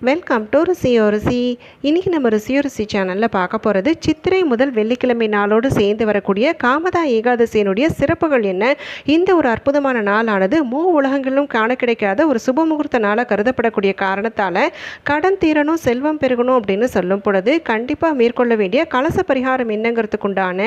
Welcome to ருசியோ ருசி இன்றைக்கி நம்ம ருசியோ ருசி சேனலில் பார்க்க போகிறது சித்திரை முதல் வெள்ளிக்கிழமை நாளோடு சேர்ந்து வரக்கூடிய காமதா ஏகாதசியினுடைய சிறப்புகள் என்ன? இந்த ஒரு அற்புதமான நாளானது மூ உலகங்களிலும் காண கிடைக்காத ஒரு சுபமுகூர்த்த நாளாக கருதப்படக்கூடிய காரணத்தால் கடன் தீரணும் செல்வம் பெருகணும் அப்படின்னு சொல்லும் பொழுது கண்டிப்பாக மேற்கொள்ள வேண்டிய கலச பரிகாரம் என்னங்கிறதுக்குண்டான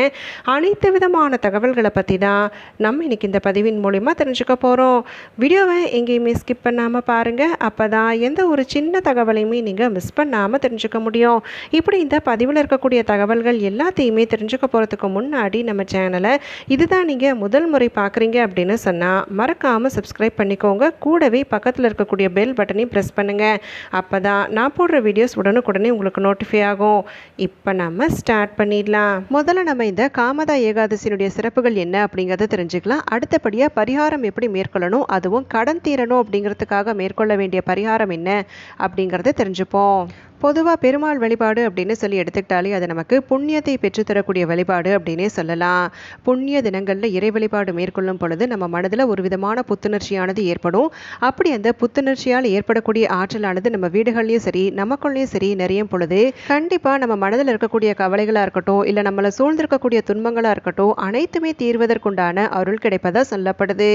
அனைத்து விதமான தகவல்களை பற்றி தான் நம்ம இன்னைக்கு இந்த பதிவின் மூலிமா தெரிஞ்சுக்க போகிறோம் வீடியோவை எங்கேயுமே ஸ்கிப் பண்ணாமல் பாருங்கள் அப்போ தான் எந்த ஒரு சின்ன தகவல் தகவலையுமே நீங்கள் மிஸ் பண்ணாமல் தெரிஞ்சுக்க முடியும். இப்படி இந்த பதிவில் இருக்கக்கூடிய தகவல்கள் எல்லாத்தையுமே தெரிஞ்சுக்க போகிறதுக்கு முன்னாடி நம்ம சேனலை இதுதான் நீங்கள் முதல் முறை பார்க்குறீங்க அப்படின்னு சொன்னால் மறக்காமல் சப்ஸ்கிரைப் பண்ணிக்கோங்க. கூடவே பக்கத்தில் இருக்கக்கூடிய பெல் பட்டனையும் ப்ரெஸ் பண்ணுங்கள் அப்போ தான் நான் போடுற வீடியோஸ் உடனுக்குடனே உங்களுக்கு நோட்டிஃபை ஆகும். இப்போ நம்ம ஸ்டார்ட் பண்ணிடலாம். முதல்ல நம்ம இந்த காமதா ஏகாதசியினுடைய சிறப்புகள் என்ன அப்படிங்கிறத தெரிஞ்சுக்கலாம். அடுத்தபடியாக பரிகாரம் எப்படி மேற்கொள்ளணும் அதுவும் கடன் தீரணும் அப்படிங்கிறதுக்காக மேற்கொள்ள வேண்டிய பரிகாரம் என்ன அப்படிங்கிறத தெரிஞ்சுப்போம். பொதுவாக பெருமாள் வழிபாடு அப்படின்னு சொல்லி எடுத்துக்கிட்டாலே அது நமக்கு புண்ணியத்தை பெற்றுத்தரக்கூடிய வழிபாடு அப்படின்னே சொல்லலாம். புண்ணிய தினங்களில் இறை வழிபாடு மேற்கொள்ளும் பொழுது நம்ம மனதில் ஒரு விதமான புத்துணர்ச்சியானது ஏற்படும். அப்படி அந்த புத்துணர்ச்சியால் ஏற்படக்கூடிய ஆற்றலானது நம்ம வீடுகள்லையும் சரி நமக்குள்ளேயும் சரி நிறையும் பொழுது கண்டிப்பாக நம்ம மனதில் இருக்கக்கூடிய கவலைகளாக இருக்கட்டும் இல்லை நம்மளை சூழ்ந்திருக்கக்கூடிய துன்பங்களாக இருக்கட்டும் அனைத்துமே தீர்வதற்குண்டான அருள் கிடைப்பதா சொல்லப்படுது.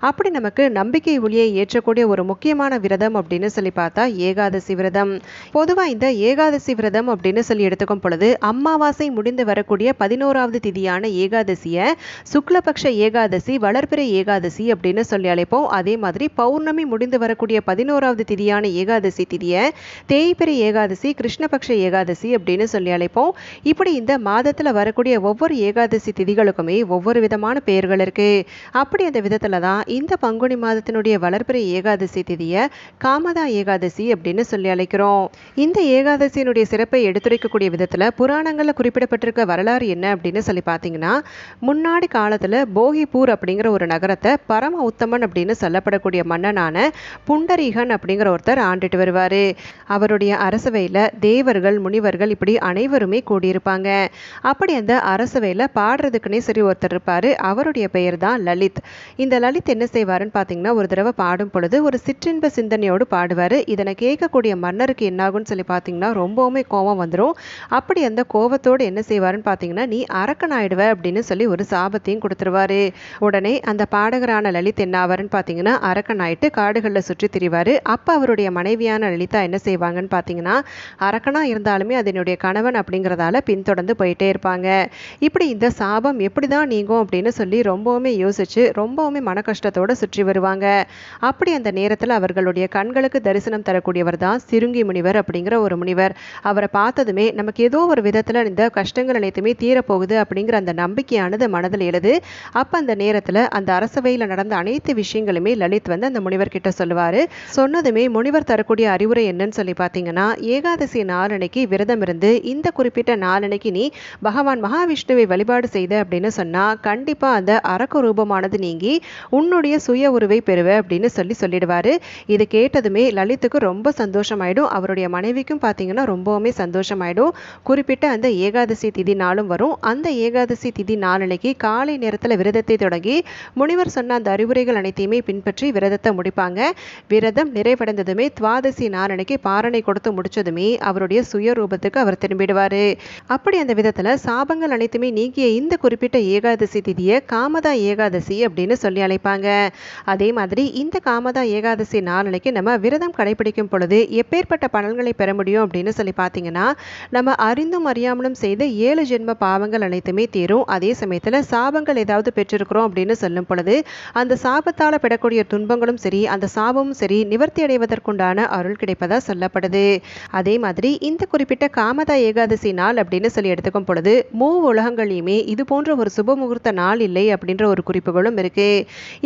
அப்படி நமக்கு நம்பிக்கை ஒளியை ஏற்றக்கூடிய ஒரு முக்கியமான விரதம் அப்படின்னு சொல்லி பார்த்தா ஏகாதசி விரதம். பொதுவாக இந்த ஏகாதசி விரதம் அப்படின்னு சொல்லி எடுத்துக்கும் பொழுது அமாவாசை முடிந்து வரக்கூடிய பதினோராவது திதியான ஏகாதசியை சுக்லபக்ஷ ஏகாதசி வளர்பிறை ஏகாதசி அப்படின்னு சொல்லி அழைப்போம். அதே மாதிரி பௌர்ணமி முடிந்து வரக்கூடிய பதினோராவது திதியான ஏகாதசி திதியை தேய்பிறை ஏகாதசி கிருஷ்ணபக்ஷ ஏகாதசி அப்படின்னு சொல்லி அழைப்போம். இப்படி இந்த மாதத்தில் வரக்கூடிய ஒவ்வொரு ஏகாதசி திதிகளுக்குமே ஒவ்வொரு விதமான பெயர்கள் இருக்குது அப்படி அந்த விதத்தில் தான் இந்த பங்குனி மாதத்தினுடைய வளர்பிறை ஏகாதசி திதியை காமதா ஏகாதசி அப்படின்னு சொல்லி அழைக்கிறோம். இந்த ஏகாதசியினுடைய சிறப்பை எடுத்துரைக்கக்கூடிய விதத்தில் புராணங்களில் குறிப்பிடப்பட்டிருக்க வரலாறு என்ன அப்படின்னு சொல்லி பார்த்தீங்கன்னா முன்னாடி காலத்தில் போகிப்பூர் அப்படிங்கிற ஒரு நகரத்தை பரம உத்தமன் அப்படின்னு சொல்லப்படக்கூடிய மன்னனான புண்டரீகன் அப்படிங்கிற ஒருத்தர் ஆண்டுட்டு வருவார். அவருடைய அரசவையில் தேவர்கள் முனிவர்கள் இப்படி அனைவருமே கூடியிருப்பாங்க. அப்படி அந்த அரசவையில் பாடுறதுக்குன்னே சரி ஒருத்தர் இருப்பார். அவருடைய பெயர் தான் லலித். இந்த லலித் என்ன செய்வாருன்னு பார்த்தீங்கன்னா ஒரு தடவை பாடும் பொழுது ஒரு சிற்றின்ப சிந்தனையோடு பாடுவார். இதனை கேட்கக்கூடிய மன்னருக்கு என்னாகும்னு சொல்லி பார்த்தீங்கன்னா ரொம்பவுமே கோபம் வந்துடும் அப்படி அந்த கோபத்தோடு என்ன செய்வாருன்னு பார்த்தீங்கன்னா நீ அரக்கன் ஆயிடுவ அப்படின்னு சொல்லி ஒரு சாபத்தையும் கொடுத்துருவாரு. உடனே அந்த பாடகரான லலித் என்ன ஆவாருன்னு பார்த்தீங்கன்னா அரக்கன் ஆயிட்டு காடுகளில் சுற்றி திரிவார். அப்போ அவருடைய மனைவியான லலிதா என்ன செய்வாங்கன்னு பார்த்தீங்கன்னா அரக்கனா இருந்தாலுமே அதனுடைய கணவன் அப்படிங்கிறதால பின்தொடர்ந்து போயிட்டே இருப்பாங்க. இப்படி இந்த சாபம் எப்படி தான் நீங்கும் அப்படின்னு சொல்லி ரொம்பவுமே யோசிச்சு ரொம்பவுமே மன கஷ்டத்தோட சுற்றி வருவாங்க. அப்படி அந்த நேரத்தில் அவர்களுடைய கண்களுக்கு தரிசனம் தரக்கூடியவர் தான் சிறுங்கி முனிவர் அப்படிங்கிற ஒரு முனிவர் அவரை பார்த்ததுமே நமக்கு ஏதோ ஒரு விதத்தில் இந்த கஷ்டங்கள் அனைத்துமே தீரப்போகுது அப்படிங்கிற அந்த நம்பிக்கையானது மனதில் எழுது. அப்போ அந்த நேரத்தில் அந்த அரசவையில் நடந்த அனைத்து விஷயங்களுமே லலித் வந்து அந்த முனிவர் கிட்ட சொல்லுவார். சொன்னதுமே முனிவர் தரக்கூடிய அறிவுரை என்னன்னு சொல்லி பார்த்தீங்கன்னா ஏகாதசி நாளன்னைக்கு விரதம் இருந்து இந்த குறிப்பிட்ட நாளனைக்கு நீ பகவான் மகாவிஷ்ணுவை வழிபாடு செய்த அப்படின்னு சொன்னால் கண்டிப்பாக அந்த அரக்க ரூபமானது நீங்கி உன்னுடைய சுய உருவை பெறுவ அப்படின்னு சொல்லி சொல்லிடுவார். இது கேட்டதுமே லலித்துக்கு ரொம்ப சந்தோஷமாயிடும். அவருடைய மனைவி மனைவிக்கும் பார்த்தீங்கன்னா ரொம்பவுமே சந்தோஷமாயிடும். குறிப்பிட்ட அந்த ஏகாதசி திதி நாளும் வரும். அந்த ஏகாதசி திதி நாளன்னைக்கு காலை நேரத்தில் விரதத்தை தொடங்கி முனிவர் சொன்ன அந்த அறிவுரைகள் அனைத்தையுமே பின்பற்றி விரதத்தை முடிப்பாங்க. விரதம் நிறைவடைந்ததுமே துவாதசி நாளன்னைக்கு பாரணை கொடுத்து முடிச்சதுமே அவருடைய சுயரூபத்துக்கு அவர் திரும்பிடுவார். அப்படி அந்த விதத்தில் சாபங்கள் அனைத்துமே நீக்கிய இந்த குறிப்பிட்ட ஏகாதசி திதியை காமதா ஏகாதசி அப்படின்னு சொல்லி அழைப்பாங்க. அதே மாதிரி இந்த காமதா ஏகாதசி நாளன்னைக்கு நம்ம விரதம் கடைபிடிக்கும் பொழுது எப்பேற்பட்ட பலன்களை பெற பெற முடியும் அப்படின்னு சொல்லி பார்த்தீங்கன்னா நம்ம அறிந்தும் அறியாமலும் செய்த ஏழு ஜென்ம பாவங்கள் அனைத்துமே தீரும். அதே சமயத்தில் சாபங்கள் ஏதாவது பெற்றிருக்கிறோம் அப்படின்னு சொல்லும் பொழுது அந்த சாபத்தால் பெறக்கூடிய துன்பங்களும் சரி அந்த சாபமும் சரி நிவர்த்தி அடைவதற்குண்டான அருள் கிடைப்பதா சொல்லப்படுது. அதே மாதிரி இந்த குறிப்பிட்ட காமதா ஏகாதசி நாள் அப்படின்னு சொல்லி எடுத்துக்கும் பொழுது மூ உலகங்களையுமே இது போன்ற ஒரு சுப முகூர்த்த நாள் இல்லை அப்படின்ற ஒரு குறிப்புகளும் இருக்கு.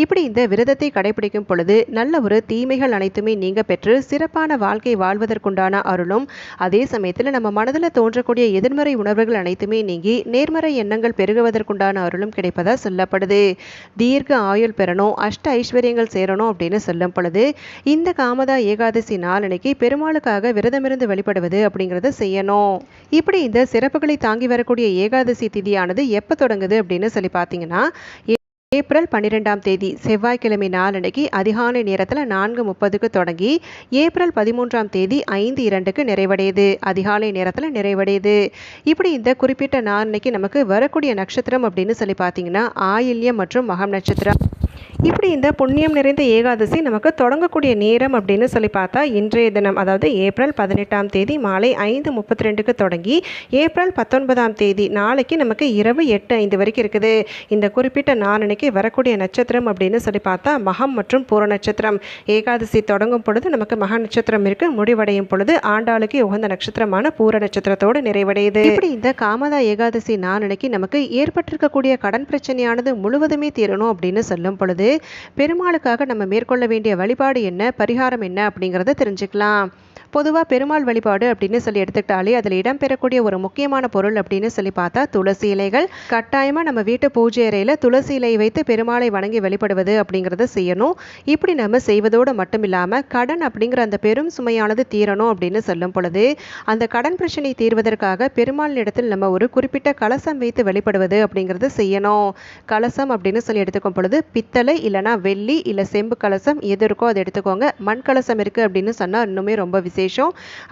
இப்படி இந்த விரதத்தை கடைபிடிக்கும் பொழுது நல்ல ஒரு தீமைகள் அனைத்துமே நீங்க பெற்று சிறப்பான வாழ்க்கை வாழ்வதற்குண்டான அருளும் அதே சமயத்தில் நம்ம மனதில் தோன்றக்கூடிய எதிர்மறை உணர்வுகள் அனைத்துமே நீங்கி நேர்மறை எண்ணங்கள் பெருகுவதற்குண்டான அருளும் கிடைப்பதா சொல்லப்படுது. தீர்க்க ஆயுள் பெறணும் அஷ்ட ஐஸ்வர்யங்கள் சேரணும் அப்படின்னு சொல்லும் பொழுது இந்த காமதா ஏகாதசி நாளனைக்கு பெருமாளுக்காக விரதமிருந்து வழிபடுவது அப்படிங்கிறத செய்யணும். இப்படி இந்த சிறப்புகளை தாங்கி வரக்கூடிய ஏகாதசி திதியானது எப்போ தொடங்குது அப்படின்னு சொல்லி பார்த்தீங்கன்னா ஏப்ரல் பன்னிரெண்டாம் தேதி செவ்வாய்க்கிழமை நாளன்னைக்கு அதிகாலை நேரத்தில் நான்கு முப்பதுக்கு தொடங்கி ஏப்ரல் பதிமூன்றாம் தேதி ஐந்து இரண்டுக்கு நிறைவடையுது. அதிகாலை நேரத்தில் நிறைவடையுது. இப்படி இந்த குறிப்பிட்ட நாளன்னைக்கு நமக்கு வரக்கூடிய நட்சத்திரம் அப்படின்னு சொல்லி பார்த்தீங்கன்னா ஆயில்யம் மற்றும் மகம் நட்சத்திரம். இப்படி இந்த புண்ணியம் நிறைந்த ஏகாதசி நமக்கு தொடங்கக்கூடிய நேரம் அப்படின்னு சொல்லி பார்த்தா இன்றைய தினம் அதாவது ஏப்ரல் பதினெட்டாம் தேதி மாலை ஐந்து முப்பத்தி ரெண்டுக்கு தொடங்கி ஏப்ரல் பத்தொன்பதாம் தேதி நாளைக்கு நமக்கு இரவு எட்டு ஐந்து வரைக்கும் இருக்குது. இந்த குறிப்பிட்ட நாளனைக்கு வரக்கூடிய நட்சத்திரம் அப்படின்னு சொல்லி பார்த்தா மகம் மற்றும் பூர நட்சத்திரம். ஏகாதசி தொடங்கும் பொழுது நமக்கு மக நட்சத்திரம் இருக்கு. முடிவடையும் பொழுது ஆண்டாளுக்கு உகந்த நட்சத்திரமான பூர நட்சத்திரத்தோடு நிறைவடையுது. இப்படி இந்த காமதா ஏகாதசி நாளனைக்கு நமக்கு ஏற்பட்டிருக்கக்கூடிய கடன் பிரச்சனையானது முழுவதுமே தீரணும் அப்படின்னு சொல்லும் பொழுது பெருமாளுக்காக நம்ம மேற்கொள்ள வேண்டிய வழிபாடு என்ன பரிகாரம் என்ன அப்படிங்கிறத தெரிஞ்சுக்கலாம். பொதுவாக பெருமாள் வழிபாடு அப்படின்னு சொல்லி எடுத்துக்கிட்டாலே அதில் இடம்பெறக்கூடிய ஒரு முக்கியமான பொருள் அப்படின்னு சொல்லி பார்த்தா துளசி இலைகள். கட்டாயமாக நம்ம வீட்டு பூஜை அறையில் துளசி இலையை வைத்து பெருமாளை வணங்கி வழிபடுவது அப்படிங்கிறத செய்யணும். இப்படி நம்ம செய்வதோடு மட்டும் இல்லாமல் கடன் அப்படிங்கிற அந்த பெரும் சுமையானது தீரணும் அப்படின்னு சொல்லும் பொழுது அந்த கடன் பிரச்சனை தீர்வதற்காக பெருமாள் இடத்தில் நம்ம ஒரு குறிப்பிட்ட கலசம் வைத்து வழிபடுவது அப்படிங்கிறத செய்யணும். கலசம் அப்படின்னு சொல்லி எடுத்துக்கும் பொழுது பித்தளை இல்லைனா வெள்ளி இல்லை செம்பு கலசம் எது இருக்கோ அதை எடுத்துக்கோங்க. மண் கலசம் இருக்குது அப்படின்னு சொன்னால் இன்னுமே ரொம்ப விசேஷம்.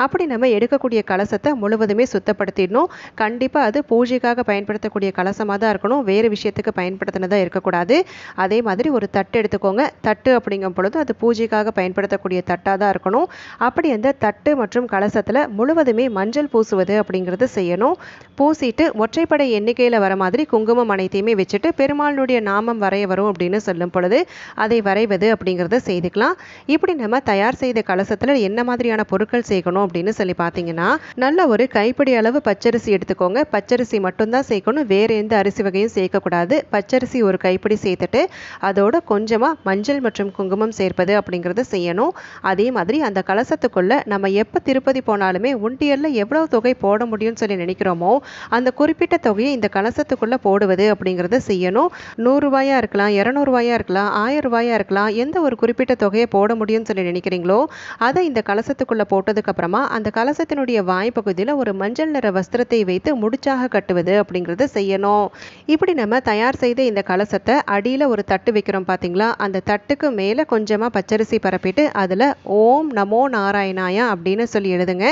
அப்படி நம்ம எடுக்கக்கூடிய கலசத்தை முழுவதுமே சுத்தப்படுத்திடணும். கண்டிப்பாக அது பூஜைக்காக பயன்படுத்தக்கூடிய கலசமாக தான் இருக்கணும். வேறு விஷயத்துக்கு பயன்படுத்தினதாக இருக்கக்கூடாது. அதே மாதிரி ஒரு தட்டு எடுத்துக்கோங்க. தட்டு அப்படிங்கும் பொழுது அது பூஜைக்காக பயன்படுத்தக்கூடிய தட்டாக தான் இருக்கணும். அப்படி அந்த தட்டு மற்றும் கலசத்தில் முழுவதுமே மஞ்சள் பூசுவது அப்படிங்கிறது செய்யணும். பூசிட்டு ஒற்றைப்படை எண்ணிக்கையில் வர மாதிரி குங்குமம் அனைத்தையுமே வச்சுட்டு பெருமாளுடைய நாமம் வரைய வரும் அப்படின்னு சொல்லும் பொழுது அதை வரைவது அப்படிங்கிறத செய்துக்கலாம். இப்படி நம்ம தயார் செய்த கலசத்தில் என்ன மாதிரியான பொருள் பொருட்கள் சேர்க்கணும் அப்படின்னு சொல்லி பார்த்தீங்கன்னா நல்ல ஒரு கைப்பிடி அளவு பச்சரிசி எடுத்துக்கோங்க. பச்சரிசி மட்டும்தான் சேர்க்கணும். வேறு எந்த அரிசி வகையும் சேர்க்கக்கூடாது. பச்சரிசி ஒரு கைப்பிடி சேர்த்துட்டு அதோட கொஞ்சமாக மஞ்சள் மற்றும் குங்குமம் சேர்ப்பது அப்படிங்கிறத செய்யணும். அதே மாதிரி அந்த கலசத்துக்குள்ள நம்ம எப்போ திருப்பதி போனாலுமே உண்டியலில் எவ்வளவு தொகை போட முடியும்னு சொல்லி நினைக்கிறோமோ அந்த குறிப்பிட்ட தொகையை இந்த கலசத்துக்குள்ள போடுவது அப்படிங்கிறத செய்யணும். நூறுரூவாயா இருக்கலாம் இரநூறுவாயா இருக்கலாம் ஆயிரம் ரூபாயா இருக்கலாம் எந்த ஒரு குறிப்பிட்ட தொகையை போட முடியும்னு சொல்லி நினைக்கிறீங்களோ அதை இந்த கலசத்துக்குள்ள போட்டதுக்கு போட்டதுக்கப்புறமா அந்த கலசத்தினுடைய வாய்ப்பகுதியில் ஒரு மஞ்சள் நிற வஸ்திரத்தை வைத்து முடிச்சாக கட்டுவது அப்படிங்கிறத செய்யணும். இப்படி நம்ம தயார் செய்த இந்த கலசத்தை அடியில் ஒரு தட்டு வைக்கிறோம் பார்த்தீங்களா அந்த தட்டுக்கு மேலே கொஞ்சமாக பச்சரிசி பரப்பிட்டு அதில் ஓம் நமோ நாராயணாயா அப்படின்னு சொல்லி எழுதுங்க.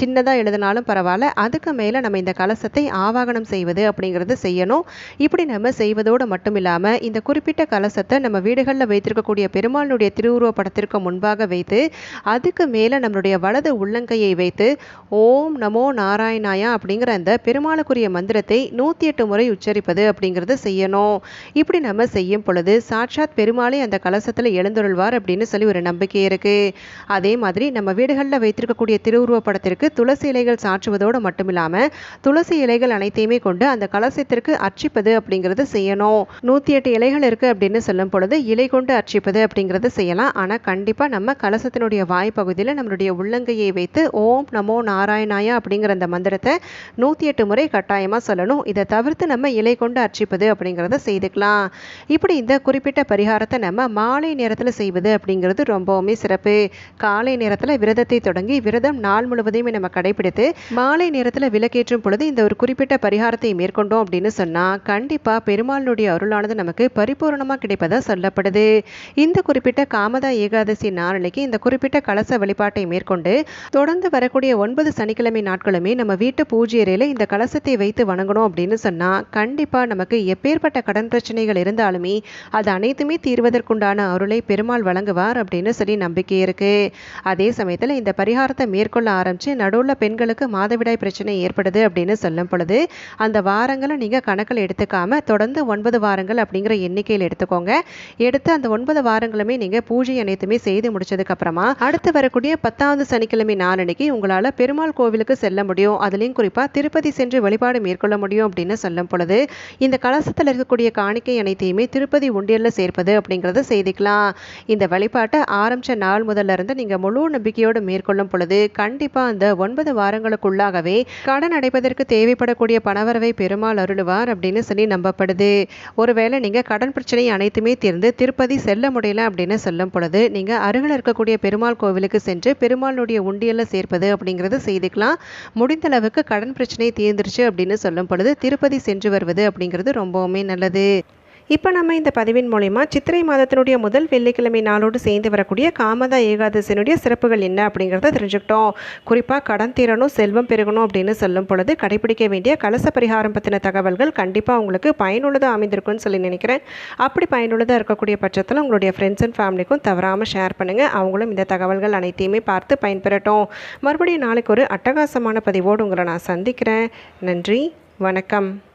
சின்னதாக எழுதினாலும் பரவாயில்ல. அதுக்கு மேலே நம்ம இந்த கலசத்தை ஆவாகனம் செய்வது அப்படிங்கிறது செய்யணும். இப்படி நம்ம செய்வதோடு மட்டும் இல்லாமல் இந்த குறிப்பிட்ட கலசத்தை நம்ம வீடுகளில் வைத்திருக்கக்கூடிய பெருமாளுடைய திருவுருவ படத்திற்கு முன்பாக வைத்து அதுக்கு மேலே நம்மளுடைய வலது உள்ளங்கையை வைத்து ஓம் நமோ நாராயணாயா அப்படிங்கிற அந்த பெருமாளுக்குரிய மந்திரத்தை நூற்றி எட்டு முறை உச்சரிப்பது அப்படிங்கிறது செய்யணும். இப்படி நம்ம செய்யும் பொழுது சாட்சாத் பெருமாளே அந்த கலசத்தில் எழுந்துருள்வார் அப்படின்னு சொல்லி ஒரு நம்பிக்கை இருக்குது அதே மாதிரி நம்ம வீடுகளில் வைத்திருக்கக்கூடிய திருவுருவப்படத்திற்கு துளசி இலைகள் சாற்றுவதோடு மட்டும் இல்லாமல் துளசி இலைகள் அனைத்தையுமே கொண்டு அந்த கலசத்திற்கு அர்ச்சிப்பது அப்படிங்கிறது செய்யணும். நூற்றி எட்டு இலைகள் இருக்குது அப்படின்னு சொல்லும் பொழுது இலை கொண்டு அர்ச்சிப்பது அப்படிங்கிறது செய்யலாம். ஆனால் கண்டிப்பாக நம்ம கலசத்தினுடைய வாய்ப்பகுதியில் நம்மளுடைய உள்ளங்கையை வைத்து ஓம் நமோ நாராயணாயா அப்படிங்கிற அந்த மந்திரத்தை நூற்றி எட்டு முறை கட்டாயமாக சொல்லணும். இதை தவிர்த்து நம்ம இலை கொண்டு அர்ச்சிப்பது அப்படிங்கிறத செய்துக்கலாம். இப்படி இந்த குறிப்பிட்ட பரிகாரத்தை நம்ம மாலை நேரத்தில் செய்வது அப்படிங்கிறது ரொம்பவுமே சிறப்பு. காலை நேரத்தில் விரதத்தை தொடங்கி விரதம் நாள் முழுவதையுமே நம்ம கடைபிடித்து மாலை நேரத்தில் விலக்கேற்றும் பொழுது இந்த ஒரு குறிப்பிட்ட பரிகாரத்தை மேற்கொண்டோம் அப்படின்னு சொன்னால் கண்டிப்பாக பெருமாளுடைய அருளானது நமக்கு பரிபூர்ணமாக கிடைப்பதா சொல்லப்படுது. இந்த குறிப்பிட்ட காமதா ஏகாதசி நாளைக்கு இந்த குறிப்பிட்ட கலச வழிபாட்டை மேற்கொண்டு தொடர்ந்து வரக்கூடிய ஒன்பது சனிக்கிழமை நாட்களுமே நம்ம வீட்டு பூஜை அறையில் இந்த கலசத்தை வைத்து வணங்கணும் அப்படின்னு சொன்னால் கண்டிப்பாக நமக்கு எப்பேற்பட்ட கடன் பிரச்சனைகள் இருந்தாலுமே அது அனைத்துமே தீர்வதற்குண்டான அருளை பெருமாள் வழங்குவார் அப்படின்னு சொல்லி நம்பிக்கை இருக்கு. அதே சமயத்தில் இந்த பரிகாரத்தை மேற்கொள்ள ஆரம்பித்து நடுவில் பெண்களுக்கு மாதவிடாய் பிரச்சனை ஏற்படுது அப்படின்னு சொல்லும் பொழுது அந்த வாரங்களை நீங்கள் கணக்கில் எடுத்துக்காம தொடர்ந்து ஒன்பது வாரங்கள் அப்படிங்கிற எண்ணிக்கையில் எடுத்துக்கோங்க. எடுத்து அந்த ஒன்பது வாரங்களுமே நீங்கள் பூஜை அனைத்துமே செய்து முடிச்சதுக்கு அப்புறமா அடுத்து வரக்கூடிய பத்தாவது சனிக்கிழமை நாளன்னைக்கு உங்களால் பெருமாள் கோவிலுக்கு செல்ல முடியும். அதுலேயும் குறிப்பாக திருப்பதி சென்று வழிபாடு மேற்கொள்ள முடியும் அப்படின்னு சொல்லும் பொழுது இந்த கலசத்தில் இருக்கக்கூடிய காணிக்கை அனைத்தையுமே திருப்பதி உண்டியலில் சேர்ப்பது அப்படிங்கிறத செய்திக்கலாம். இந்த வழிபாட்டை ஆரம்பித்த நாள் முதல்ல இருந்து நீங்கள் முழு நம்பிக்கையோடு மேற்கொள்ளும் பொழுது கண்டிப்பாக அந்த ஒன்பது வாரங்களுக்குள்ளாகவே கடன் அடைப்பதற்கு தேவைப்படக்கூடிய பணவரவை பெருமாள் அருளுவார் அப்படின்னு சொல்லி நம்பப்படுது. ஒருவேளை நீங்கள் கடன் பிரச்சனை அனைத்துமே தீர்ந்து திருப்பதி செல்ல முடியல அப்படின்னு சொல்லும் பொழுது நீங்கள் அருகில் இருக்கக்கூடிய பெருமாள் கோவிலுக்கு சென்று பெருமாள் பெருமாளுடைய உண்டியலில் சேர்ப்பது அப்படிங்கிறது செய்துக்கலாம். முடிந்த அளவுக்கு கடன் பிரச்சனை தீர்ந்துருச்சு அப்படின்னு சொல்லும் பொழுது திருப்பதி சென்று வருவது அப்படிங்கிறது ரொம்பவுமே நல்லது. இப்போ நம்ம இந்த பதிவின் மூலிமா சித்திரை மாதத்தினுடைய முதல் வெள்ளிக்கிழமை நாளோடு சேர்ந்து வரக்கூடிய காமதா ஏகாதசியினுடைய சிறப்புகள் என்ன அப்படிங்கிறத தெரிஞ்சுக்கிட்டோம். குறிப்பாக கடன் தீரணும் செல்வம் பெருகணும் அப்படின்னு சொல்லும் பொழுது கடைபிடிக்க வேண்டிய கலச பரிகாரம் பற்றின தகவல்கள் கண்டிப்பாக உங்களுக்கு பயனுள்ளதாக அமைந்திருக்கும்னு சொல்லி நினைக்கிறேன். அப்படி பயனுள்ளதாக இருக்கக்கூடிய பட்சத்தில் உங்களுடைய ஃப்ரெண்ட்ஸ் அண்ட் ஃபேமிலிக்கும் தவறாமல் ஷேர் பண்ணுங்கள் அவங்களும் இந்த தகவல்கள் அனைத்தையுமே பார்த்து பயன்பெறட்டும். மறுபடியும் நாளைக்கு ஒரு அட்டகாசமான பதிவோடு உங்களை நான் சந்திக்கிறேன். நன்றி வணக்கம்.